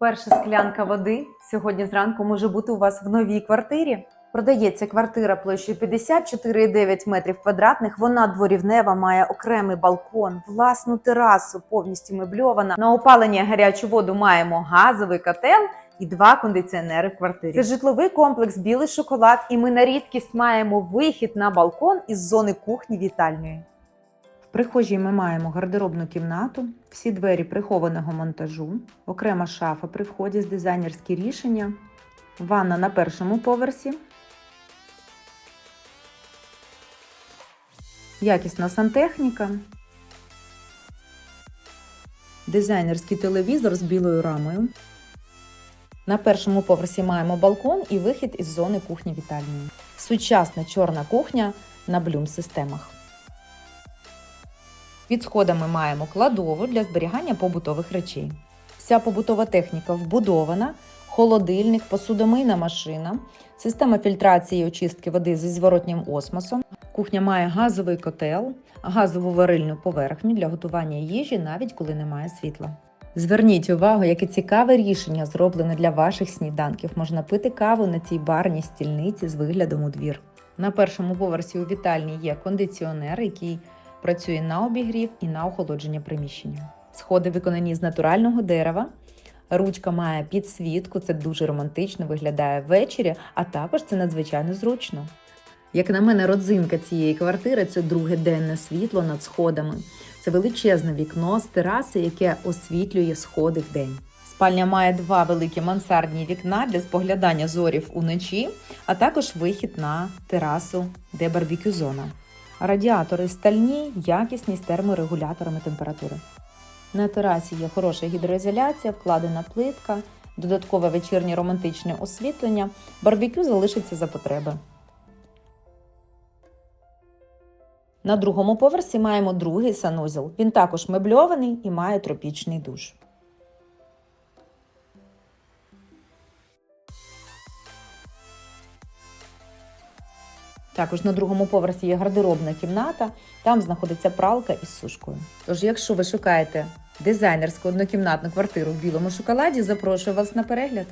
Перша склянка води сьогодні зранку може бути у вас в новій квартирі. Продається квартира площею 54,9 метрів квадратних. Вона дворівнева, має окремий балкон, власну терасу, повністю мебльована. На опалення гарячу воду маємо газовий котел і два кондиціонери в квартирі. Це житловий комплекс Білий шоколад, і ми на рідкість маємо вихід на балкон із зони кухні вітальної. Прихожій ми маємо гардеробну кімнату, всі двері прихованого монтажу, окрема шафа при вході з дизайнерські рішення, ванна на першому поверсі, якісна сантехніка, дизайнерський телевізор з білою рамою. На першому поверсі маємо балкон і вихід із зони кухні вітальної. Сучасна чорна кухня на блюм-системах. Під сходами маємо кладову для зберігання побутових речей. Вся побутова техніка вбудована, холодильник, посудомийна машина, система фільтрації і очистки води зі зворотнім осмосом. Кухня має газовий котел, газову варильну поверхню для готування їжі, навіть коли немає світла. Зверніть увагу, яке цікаве рішення зроблене для ваших сніданків. Можна пити каву на цій барній стільниці з виглядом у двір. На першому поверсі у вітальні є кондиціонер, який працює на обігрів і на охолодження приміщення. Сходи виконані з натурального дерева. Ручка має підсвітку, це дуже романтично виглядає ввечері, а також це надзвичайно зручно. Як на мене, родзинка цієї квартири це друге денне світло над сходами. Це величезне вікно з тераси, яке освітлює сходи в день. Спальня має два великі мансардні вікна для споглядання зорів уночі, а також вихід на терасу, де барбекю зона. Радіатори стальні, якісні з терморегуляторами температури. На терасі є хороша гідроізоляція, вкладена плитка, додаткове вечірнє романтичне освітлення. Барбекю залишиться за потреби. На другому поверсі маємо другий санузел. Він також мебльований і має тропічний душ. Також на другому поверсі є гардеробна кімната, там знаходиться пралка із сушкою. Тож, якщо ви шукаєте дизайнерську однокімнатну квартиру в білому шоколаді, запрошую вас на перегляд.